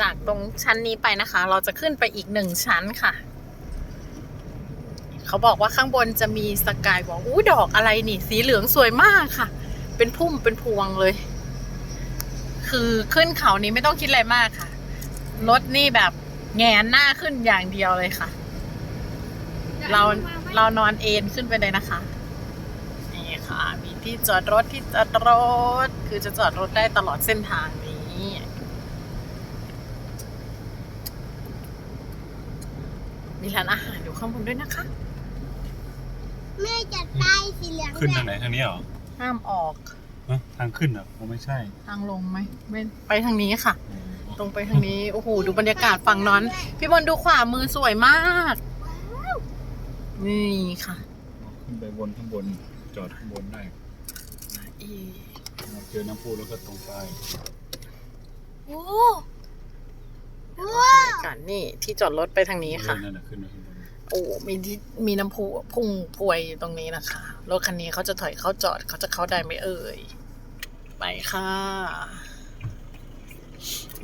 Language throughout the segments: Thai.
จากตรงชั้นนี้ไปนะคะ เราจะขึ้นไปอีกหนึ่งชั้นค่ะ เขาบอกว่าข้างบนจะมีสกายวอล์กอู้ดอกอะไรนี่ สีเหลืองสวยมากค่ะ เป็นพุ่มเป็นพวงเลย คือขึ้นเขานี้ไม่ต้องคิดอะไรมากค่ะ รถนี่แบบแงนหน้าขึ้นอย่างเดียวเลยค่ะ เราเรานอนเอนขึ้นไปเลยนะคะนี่ค่ะ มีที่จอดรถที่จอดรถ คือจะจอดรถได้ตลอดเส้นทางนี้ มีร้านอาหารอยู่ข้างบนด้วยนะคะ แม่จัดได้สีเหลืองขึ้นด้วทายงไหนทางนี้เหรอห้ามออกฮะทางขึ้นเหรอผมไม่ใช่ ทางลงไหมไม่ไปทางนี้ค่ะ ตรงไปทางนี้โอ้โหดูบรรยากาศฝั่งนอนพี่บอลดูขวามือสวยมาก นี่ค่ะขึ้นไปบนข้างบนจอดข้างบนได้อีเจอน้ำพุแล้วก็ตรงไป โอ้ บรรยากาศนี่ที่จอดรถไปทางนี้ค่ะ นั่นแหละขึ้นไปข้างบนโอ้มีที่มีน้ำพุพุ่งพวยอยู่ตรงนี้นะคะ รถคันนี้เขาจะถอยเข้าจอดเขาจะเข้าได้ไหมเอ่ย ไปค่ะ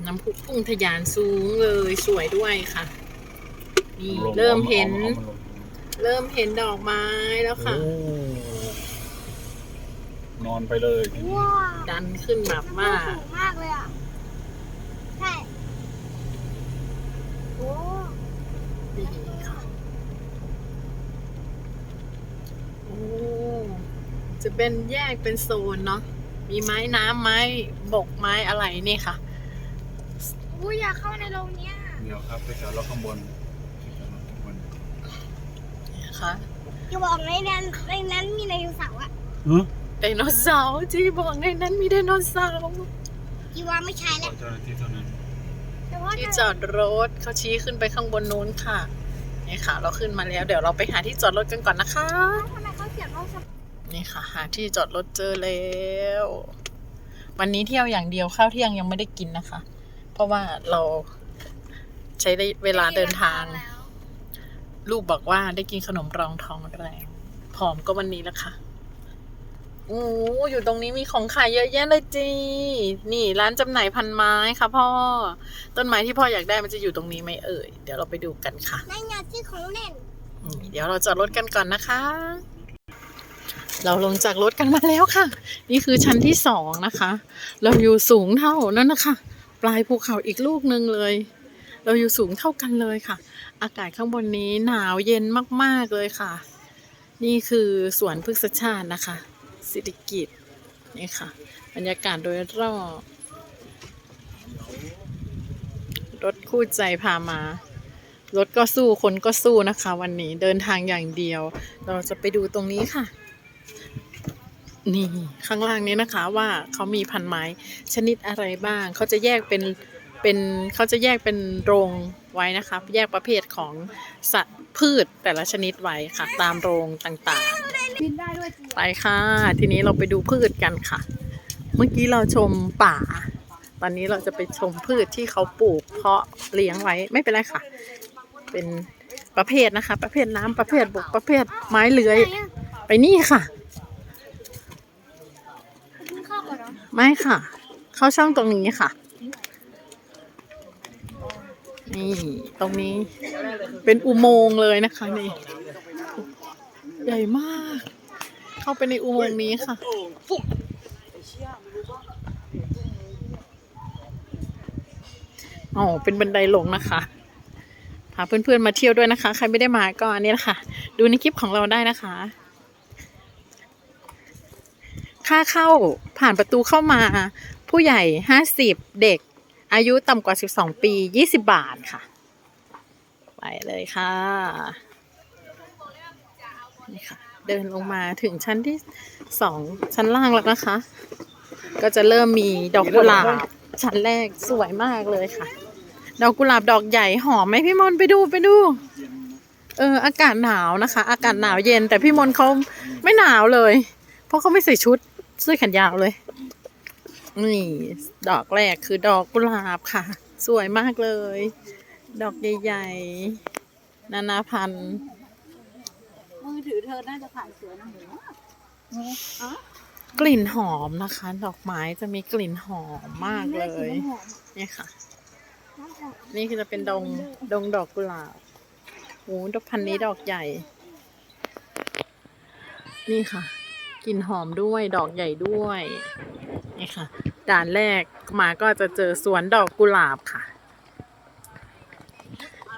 น้ำพุพุ่งทะยานสูงเลยสวยด้วยค่ะ นี่ลงเริ่มเห็น อามาลงเริ่มเห็นดอกไม้แล้วค่ะ โอ้นอนไปเลยทีนี้ ว้าวดันขึ้นแบบว่า สูงมากเลยอะ ใช่ โอ้ ดีค่ะ โอ้ จะเป็นแยกเป็นโซนเนาะมีไม้น้ำไม้บกไม้อะไรนี่ค่ะอู้อยากเข้าในโรงเนี้ยเดี๋ยวครับไปจอดรถข้างบนไปจอดรถข้างบนนะคะจะบอกในนั้นในนั้นมีไดโนเสาร์อะเฮ้ยไดโนเสาร์ที่บอกในนั้นมีไดโนเสาร์กีว่าไม่ใช่ขแล้วอเจ้าหน้าที่เท่านั้นแต่ว่าที่จอดรถเขาชี้ขึ้นไปข้างบนนู้นค่ะนี่ค่ะ เราขึ้นมาแล้ว เดี๋ยวเราไปหาที่จอดรถกันก่อนนะคะ ทำไมเขาเขียนว่าสะ นี่ค่ะ หาที่จอดรถเจอแล้ว วันนี้เที่ยวอย่างเดียวข้าวเที่ยงยังไม่ได้กินนะคะ เพราะว่าเราใช้ได้เวลาเดินทางแล้วลูกบอกว่าได้กินขนมรองท้องแรงผอมก็วันนี้แหละค่ะโอ้อยู่ตรงนี้มีของขายเยอะแยะเลยจีนี่ร้านจำหน่ายพันไม้ค่ะพ่อ ต้นไม้ที่พ่ออยากได้มันจะอยู่ตรงนี้ไหมเอ่ย เดี๋ยวเราไปดูกันค่ะนั่นไงที่ของเล่นนี่เดี๋ยวเราจอดรถกันก่อนนะคะ เราลงจากรถกันมาแล้วค่ะ นี่คือชั้นที่สองนะคะ เราอยู่สูงเท่านั่นนะคะ ปลายภูเขาอีกลูกหนึ่งเลย เราอยู่สูงเท่ากันเลยค่ะ อากาศข้างบนนี้หนาวเย็นมากๆเลยค่ะ นี่คือสวนพฤกษชาตินะคะสิริกิตนี่ค่ะ บรรยากาศโดยรอบรถคู่ใจพามารถก็สู้คนก็สู้นะคะ วันนี้เดินทางอย่างเดียว เราจะไปดูตรงนี้ค่ะ นี่ข้างล่างนี้นะคะว่าเขามีพันไม้ชนิดอะไรบ้าง เขาจะแยกเป็นเป็นเขาจะแยกเป็นโรงไว้นะคะแยกประเภทของสัตว์พืชแต่ละชนิดไว้ค่ะ ตามโรงต่างๆไปค่ะ ทีนี้เราไปดูพืชกันค่ะ เมื่อกี้เราชมป่า ตอนนี้เราจะไปชมพืชที่เขาปลูกเพาะเลี้ยงไว้ไม่เป็นไรค่ะ เป็นประเภทนะคะ ประเภทน้ำประเภทบกประเภทไม้เลื้อย ไปนี่ค่ะ กินข้าวก่อนเนาะ ไม่ค่ะ เข้าช่องตรงนี้ค่ะ นี่ตรงนี้ เป็นอุโมงค์เลยนะคะนี่ ใหญ่มาก เข้าไปในอุโมงค์นี้ค่ะ อ๋อ เป็นบันไดลงนะคะพาเพื่อนๆมาเที่ยวด้วยนะคะ ใครไม่ได้มาก็อันนี้แหละค่ะ ดูในคลิปของเราได้นะคะ ค่าเข้า ผ่านประตูเข้ามา ผู้ใหญ่ห้าสิบเด็ก อายุต่ำกว่าสิบสองปียี่สิบบาทค่ะ ไปเลยค่ะนี่ค่ะ เดินลงมาถึงชั้นที่สองชั้นล่างแล้วนะคะ ก็จะเริ่มมีดอกกุหลาบชั้นแรกสวยมากเลยค่ะ ดอกกุหลาบดอกใหญ่หอมไหมพี่มนไปดูไปดูเอออากาศหนาวนะคะ อากาศหนาวเย็นแต่พี่มนเขาไม่หนาวเลย เพราะเขาไม่ใส่ชุด เสื้อแขนยาวเลย นี่ ดอกแรกคือดอกกุหลาบค่ะ สวยมากเลย ดอกใหญ่ๆ นานาพันธุ์มือถือเธอน่าจะถ่ายสวยนะหนูกลิ่นหอมนะคะ ดอกไม้จะมีกลิ่นหอมมากเลยหอมเนี่ยค่ะน้นี่คือจะเป็นดงดงดอกกุหลาบโอ้ดอกพันธุ์นี้ดอกใหญ่ นี่ค่ะ กลิ่นหอมด้วยดอกใหญ่ด้วยนี่ค่ะด่านแรกมาก็จะเจอสวนดอกกุหลาบค่ะ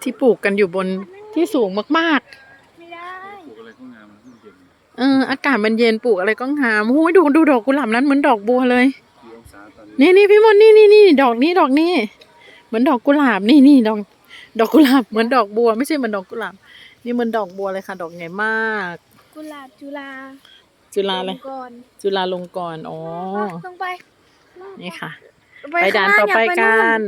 ที่ปลูกกันอยู่บนที่สูงมากไม่ได้ปลูกอะไรก็งามมันเพิ่งเย็นๆเอออากาศมันเย็นปลูกอะไรก็งามโอ้ยดูดูดอกกุหลาบนั้นเหมือนดอกบัวเลยกี่องศาตอนนี้นี่นี่พี่มนต์นี่นี่นี่ดอกนี้ดอกนี้ เหมือนดอกกุหลาบนี่นี่ดอกดอกกุหลาบเหมือนดอกบัว ไม่ใช่เหมือนดอกกุหลาบ นี่เหมือนดอกบัวเลยค่ะ ดอกใหญ่มาก กุหลาบจุฬา จุฬาเลยก่อนจุฬาลงกรณ์ อ๋อ ลงไป นี่ค่ะ ไปด่านต่อไปข้างหกัอยานน